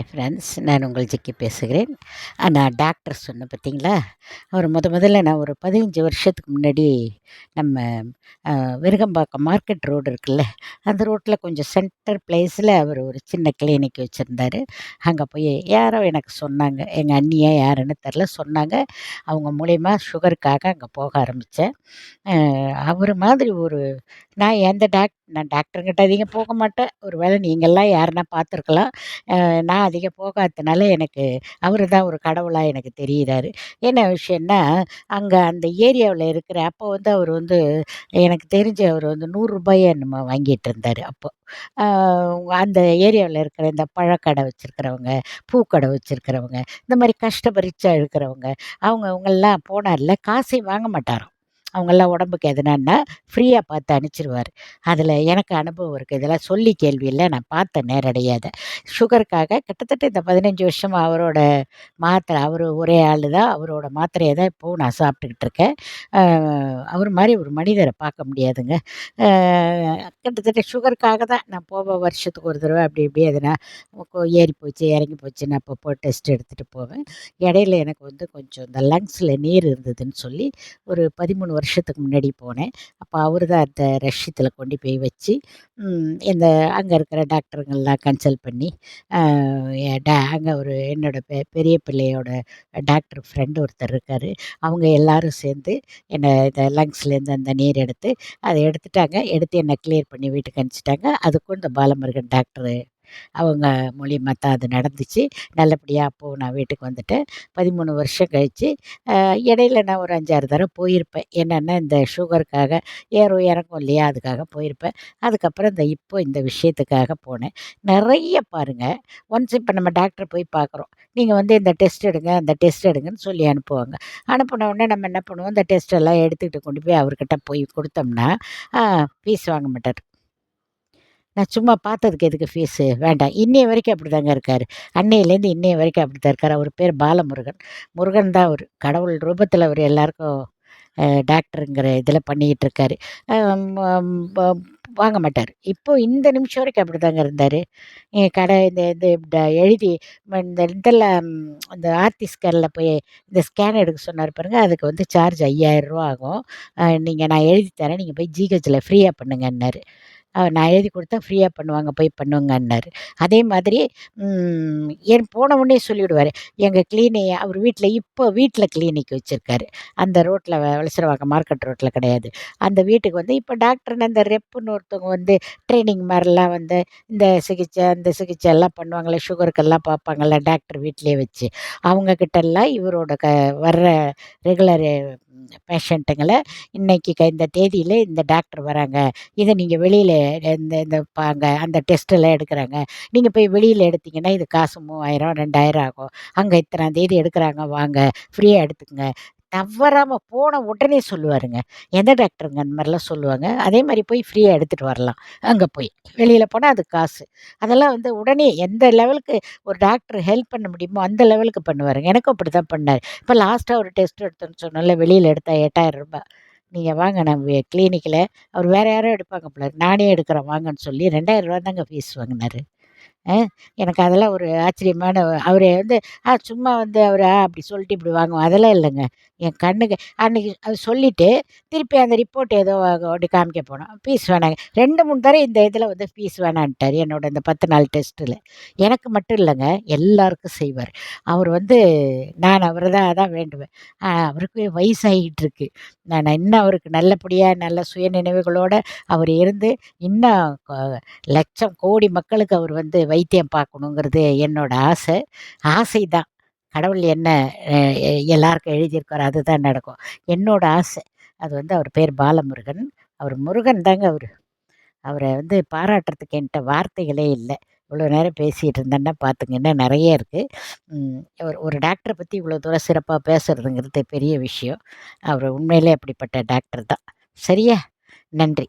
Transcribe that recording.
Hi friends நான் உங்கள் ஜிக்கி பேசுகிறேன். நான் டாக்டர் சொன்னேன் பார்த்தீங்களா அவர் முத முதல்ல நான் ஒரு பதினஞ்சு வருஷத்துக்கு முன்னாடி நம்ம விருகம்பாக்கம் மார்க்கெட் ரோடு இருக்குல்ல அந்த ரோட்டில் கொஞ்சம் சென்டர் பிளேஸில் அவர் ஒரு சின்ன கிளினிக் வச்சுருந்தாரு. அங்கே போய் யாரோ எனக்கு சொன்னாங்க. எங்கள் அண்ணியா யாருன்னு தெரில சொன்னாங்க. அவங்க மூலயமா சுகருக்காக அங்கே போக ஆரம்பித்தேன் அவர் மாதிரி ஒரு நான் எந்த டாக்டர் நான் டாக்டருங்கிட்ட அதிகம் போக மாட்டேன். ஒரு வேளை நீங்கள்லாம் யாருன்னா பார்த்துருக்கலாம். நான் அதிகம் போகாததுனால எனக்கு அவர் தான் ஒரு கடவுளாக எனக்கு தெரிகிறாரு என்ன விஷயம்னா அங்கே அந்த ஏரியாவில் இருக்கிற அப்போ வந்து அவர் வந்து எனக்கு தெரிஞ்சு அவர் வந்து நூறுரூபாயை நம்ம வாங்கிட்டு இருந்தார் அப்போது அந்த ஏரியாவில் இருக்கிற இந்த பழக்கடை வச்சுருக்கிறவங்க பூக்கடை வச்சுருக்கிறவங்க இந்த மாதிரி கஷ்டபரிச்சா இருக்கிறவங்க அவங்க அவங்கெல்லாம் போனார்ல காசை வாங்க மாட்டாராம். அவங்கெல்லாம் உடம்புக்கு எதுனான்னா ஃப்ரீயாக பார்த்து அனுப்பிச்சிருவார். அதில் எனக்கு அனுபவம் இருக்குது இதெல்லாம் சொல்லி கேள்வியில் நான் பார்த்தேன் நேரடியாக அதை சுகருக்காக கிட்டத்தட்ட இந்த பதினஞ்சு வருஷமாக அவரோட மாத்திரை அவர் ஒரே ஆள் தான். அவரோட மாத்திரையை தான் இப்போவும் நான் சாப்பிட்டுக்கிட்டு இருக்கேன். அவர் மாதிரி ஒரு மனிதரை பார்க்க முடியாதுங்க. கிட்டத்தட்ட சுகருக்காக தான் நான் போவ வருஷத்துக்கு ஒரு தடவை அப்படி இப்படி எதுனா ஏறி போச்சு இறங்கி போச்சு நான் அப்பப்போ டெஸ்ட் எடுத்துகிட்டு போவேன். இடையில எனக்கு வந்து கொஞ்சம் இந்த லங்ஸில் நீர் இருந்ததுன்னு சொல்லி ஒரு பதிமூணு வருஷத்துக்கு முன்னாடி போனேன். அப்போ அவர் தான் அந்த ரஷ்யத்தில் கொண்டு போய் வச்சு இந்த அங்கே இருக்கிற டாக்டருங்கள்லாம் கன்சல்ட் பண்ணி அங்கே ஒரு என்னோடய பெ பெரிய பிள்ளையோட டாக்டர் ஃப்ரெண்டு ஒருத்தர் இருக்கார். அவங்க எல்லாரும் சேர்ந்து என்னை இந்த லங்ஸ்லேருந்து அந்த நீர் எடுத்து அதை எடுத்துட்டாங்க. எடுத்து என்னை கிளியர் பண்ணி வீட்டுக்கு அனுப்பிச்சிட்டாங்க. அதுக்கும் இந்த பாலமுருகன் டாக்டரு அவங்க மூலியமாக தான் அது நடந்துச்சு. நல்லபடியாக அப்போது நான் வீட்டுக்கு வந்துட்டேன். பதிமூணு வருஷம் கழித்து இடையில நான் ஒரு அஞ்சாறு தடவை போயிருப்பேன். என்னென்னா இந்த சுகருக்காக ஏறும் இறங்கும் இல்லையா அதுக்காக போயிருப்பேன். அதுக்கப்புறம் இந்த இப்போ இந்த விஷயத்துக்காக போனேன். நிறைய பாருங்கள் ஒன்ஸ் இப்போ நம்ம டாக்டர் போய் பார்க்குறோம். நீங்கள் வந்து இந்த டெஸ்ட் எடுங்க அந்த டெஸ்ட் எடுங்கன்னு சொல்லி அனுப்புவாங்க. அனுப்பின உடனே நம்ம என்ன பண்ணுவோம்? இந்த டெஸ்ட் எல்லாம் எடுத்துக்கிட்டு கொண்டு போய் அவர்கிட்ட போய் கொடுத்தோம்னா ஃபீஸ் வாங்க மாட்டார். நான் சும்மா பார்த்ததுக்கு எதுக்கு ஃபீஸு வேண்டாம். இன்னைய வரைக்கும் அப்படி தாங்க இருக்கார். அன்னையிலேருந்து இன்னைய வரைக்கும் அப்படி தான் இருக்கார். அவர் பேர் பாலமுருகன். முருகன் தான் அவர். கடவுள் ரூபத்தில் அவர் எல்லாருக்கும் டாக்டருங்கிற இதில் பண்ணிக்கிட்டு இருக்காரு. வாங்க மாட்டார். இப்போ இந்த நிமிஷம் வரைக்கும் அப்படி தாங்க இருந்தார். என் கடை இந்த இது எழுதி இந்த இதெல்லாம் இந்த ஆர்த்தி ஸ்கேனில் போய் இந்த ஸ்கேன் எடுக்க சொன்னார் பாருங்கள் அதுக்கு வந்து சார்ஜ் ஐயாயிரம் ரூபா ஆகும். நீங்கள் நான் எழுதி தரேன். நீங்கள் போய் ஜிஹெச்சில் ஃப்ரீயாக பண்ணுங்கன்னாரு. நான் எழுதி கொடுத்தா ஃப்ரீயாக பண்ணுவாங்க போய் பண்ணுங்கன்னாரு. அதே மாதிரி என் ஏன் போன உடனே சொல்லிவிடுவார். எங்கள் கிளீனி அவர் வீட்டில் இப்போ வீட்டில் கிளினிக் வச்சுருக்காரு. அந்த ரோட்டில் வளசரவாக்கம் மார்க்கெட் ரோட்டில் கிடையாது. அந்த வீட்டுக்கு வந்து இப்போ டாக்டர்னு அந்த ரெப்புன்னு ஒருத்தவங்க வந்து ட்ரைனிங் மாதிரிலாம் வந்து இந்த சிகிச்சை அந்த சிகிச்சை எல்லாம் பண்ணுவாங்களே சுகருக்கெல்லாம் பார்ப்பாங்கள்ல டாக்டர் வீட்டிலே வச்சு. அவங்கக்கிட்டெல்லாம் இவரோட க வர்ற ரெகுலர் பேஷண்ட்டுங்களை இன்றைக்கி க இந்த தேதியில் இந்த டாக்டர் வராங்க. இதை நீங்கள் வெளியில் இந்த இந்த பாங்க அந்த டெஸ்ட்டெல்லாம் எடுக்கிறாங்க. நீங்கள் போய் வெளியில் எடுத்தீங்கன்னா இது காசு மூவாயிரம் ரெண்டாயிரம் ஆகும். அங்கே இத்தனாந்தேதி எடுக்கிறாங்க வாங்க. ஃப்ரீயாக எடுத்துக்கங்க. தவறாமல் போன உடனே சொல்லுவாருங்க. எந்த டாக்டருங்க? அந்த மாதிரிலாம் சொல்லுவாங்க. அதே மாதிரி போய் ஃப்ரீயாக எடுத்துகிட்டு வரலாம். அங்கே போய். வெளியில் போனால் அது காசு. அதெல்லாம் வந்து உடனே எந்த லெவலுக்கு ஒரு டாக்டர் ஹெல்ப் பண்ண முடியுமோ அந்த லெவலுக்கு பண்ணுவாருங்க. எனக்கும் அப்படி தான் பண்ணார். இப்போ லாஸ்ட்டாக ஒரு டெஸ்ட் எடுத்தோன்னு சொன்னால வெளியில் எடுத்தால் எட்டாயிரம் ரூபாய். நீங்கள் வாங்க நம்ம கிளினிக்கில் அவர் வேறு யாரோ எடுப்பாங்க போல. நானே எடுக்கிறேன் வாங்கன்னு சொல்லி ரெண்டாயிரம் ரூபா தாங்க ஃபீஸ் வாங்கினாரு. எனக்கு அதெல்லாம் ஒரு ஆச்சரியமான அவர் வந்து ஆ சும்மா வந்து அவர்? ஆ அப்படி சொல்லிட்டு இப்படி வாங்குவோம் அதெல்லாம் இல்லைங்க. என் கண்ணுக்கு அன்றைக்கி அது சொல்லிவிட்டு திருப்பி அந்த ரிப்போர்ட் ஏதோ அப்படி காமிக்க போனோம் ஃபீஸ் வேணாங்க. ரெண்டு மூணு தடவை இந்த இதில் வந்து ஃபீஸ் வேணான்ட்டார் என்னோட இந்த பத்து நாள் டெஸ்ட்டில். எனக்கு மட்டும் இல்லைங்க எல்லாருக்கும் செய்வார். அவர் வந்து நான் அவரை தான் அதான் வேண்டுவேன். அவருக்கு வயசாகிட்டு இருக்கு நான் இன்னும் அவருக்கு நல்லபடியாக நல்ல சுயநினைவுகளோட அவர் இருந்து இன்னும் லட்சம் கோடி மக்களுக்கு அவர் வந்து வைத்தியம் பார்க்கணுங்கிறது என்னோட ஆசை. ஆசை தான் கடவுள் என்ன எல்லாருக்கும் எழுதியிருக்காரோ அதுதான் நடக்கும். என்னோட ஆசை. அது வந்து அவர் பேர் பாலமுருகன். அவர் முருகன் தாங்க அவர். அவரை வந்து பாராட்டுறதுக்கு என்கிட்ட வார்த்தைகளே இல்லை. இவ்வளோ நேரம் பேசிகிட்டு இருந்தேன்னா பார்த்துங்கன்னா நிறைய இருக்குது ஒரு ஒரு டாக்டரை பற்றி இவ்வளோ தூரம் சிறப்பாக பேசுகிறதுங்கிறது பெரிய விஷயம். அவர் உண்மையிலே அப்படிப்பட்ட டாக்டர் தான். சரியா? நன்றி.